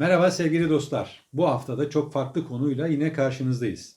Merhaba sevgili dostlar. Bu haftada çok farklı konuyla yine karşınızdayız.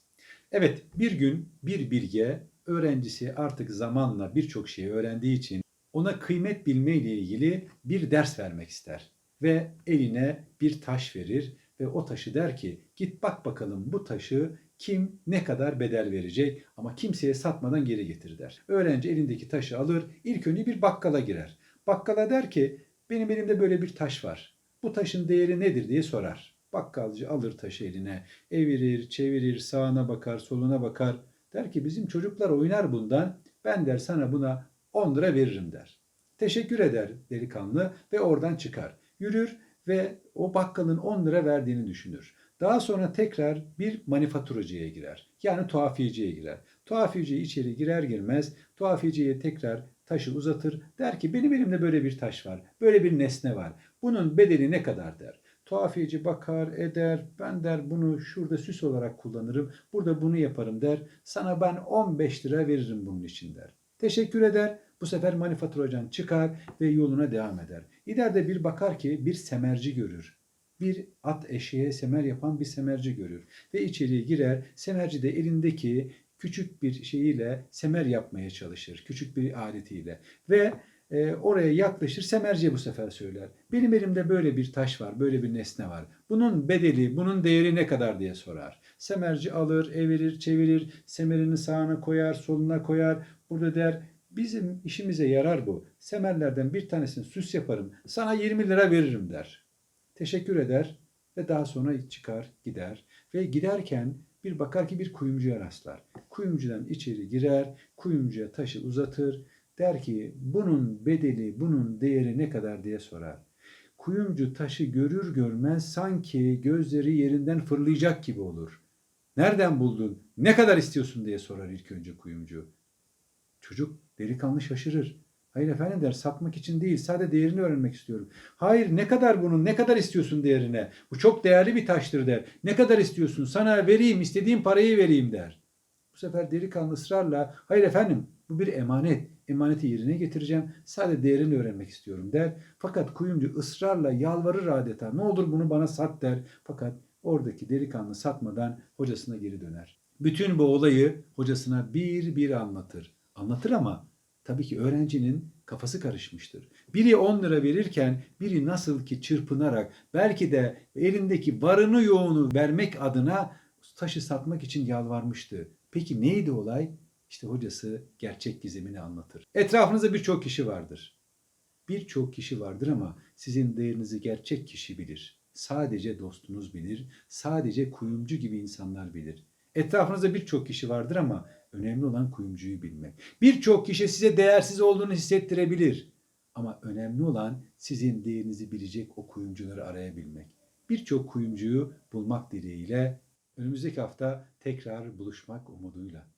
Evet, bir gün bir bilge öğrencisi artık zamanla birçok şeyi öğrendiği için ona kıymet bilme ile ilgili bir ders vermek ister ve eline bir taş verir ve o taşı der ki git bak bakalım bu taşı kim ne kadar bedel verecek ama kimseye satmadan geri getir der. Öğrenci elindeki taşı alır ilk önce bir bakkala girer. Bakkala der ki benim elimde böyle bir taş var. Bu taşın değeri nedir diye sorar. Bakkalcı alır taşı eline, evirir, çevirir, sağına bakar, soluna bakar. Der ki bizim çocuklar oynar bundan, ben der sana buna 10 lira veririm der. Teşekkür eder delikanlı ve oradan çıkar. Yürür ve o bakkalın 10 lira verdiğini düşünür. Daha sonra tekrar bir manifaturacıya girer. Yani tuhafiyeciye girer. Tuhafiyeci içeri girer girmez tuhafiyeciye tekrar taşı uzatır. Der ki benim elimde böyle bir taş var. Böyle bir nesne var. Bunun bedeli ne kadar der. Tuhafiyeci bakar eder. Ben der bunu şurada süs olarak kullanırım. Burada bunu yaparım der. Sana ben 15 lira veririm bunun için der. Teşekkür eder. Bu sefer manifaturacın çıkar ve yoluna devam eder. İleride bir bakar ki bir semerci görür. Bir at eşeğe semer yapan bir semerci görür. Ve içeriye girer. Semerci de elindeki küçük bir şeyiyle semer yapmaya çalışır. Küçük bir aletiyle. Ve e, oraya yaklaşır. Semerciye bu sefer söyler. Benim elimde böyle bir taş var, böyle bir nesne var. Bunun bedeli, bunun değeri ne kadar diye sorar. Semerci alır, evirir, çevirir, semerini sağına koyar, soluna koyar. Burada der, bizim işimize yarar bu. Semerlerden bir tanesini süs yaparım, sana 20 lira veririm der. Teşekkür eder ve daha sonra çıkar, gider. Ve giderken bir bakar ki bir kuyumcuya rastlar. Kuyumcudan içeri girer, kuyumcuya taşı uzatır. Der ki bunun bedeli, bunun değeri ne kadar diye sorar. Kuyumcu taşı görür görmez sanki gözleri yerinden fırlayacak gibi olur. Nereden buldun? Ne kadar istiyorsun diye sorar ilk önce kuyumcu. Çocuk delikanlı şaşırır. Hayır efendim der satmak için değil sadece değerini öğrenmek istiyorum. Hayır ne kadar bunun ne kadar istiyorsun değerine? Bu çok değerli bir taştır der. Ne kadar istiyorsun sana vereyim istediğim parayı vereyim der. Bu sefer delikanlı ısrarla hayır efendim bu bir emanet. Emaneti yerine getireceğim. Sadece değerini öğrenmek istiyorum der. Fakat kuyumcu ısrarla yalvarır adeta. Ne olur bunu bana sat der. Fakat oradaki delikanlı satmadan hocasına geri döner. Bütün bu olayı hocasına bir bir anlatır. Anlatır ama tabii ki öğrencinin kafası karışmıştır. Biri 10 lira verirken biri nasıl ki çırpınarak belki de elindeki varını yoğunu vermek adına taşı satmak için yalvarmıştı. Peki neydi olay? İşte hocası gerçek gizemini anlatır. Etrafınızda birçok kişi vardır. Birçok kişi vardır ama sizin değerinizi gerçek kişi bilir. Sadece dostunuz bilir. Sadece kuyumcu gibi insanlar bilir. Etrafınızda birçok kişi vardır ama önemli olan kuyumcuyu bilmek. Birçok kişi size değersiz olduğunu hissettirebilir. Ama önemli olan sizin değerinizi bilecek o kuyumcuları arayabilmek. Birçok kuyumcuyu bulmak dileğiyle önümüzdeki hafta tekrar buluşmak umuduyla.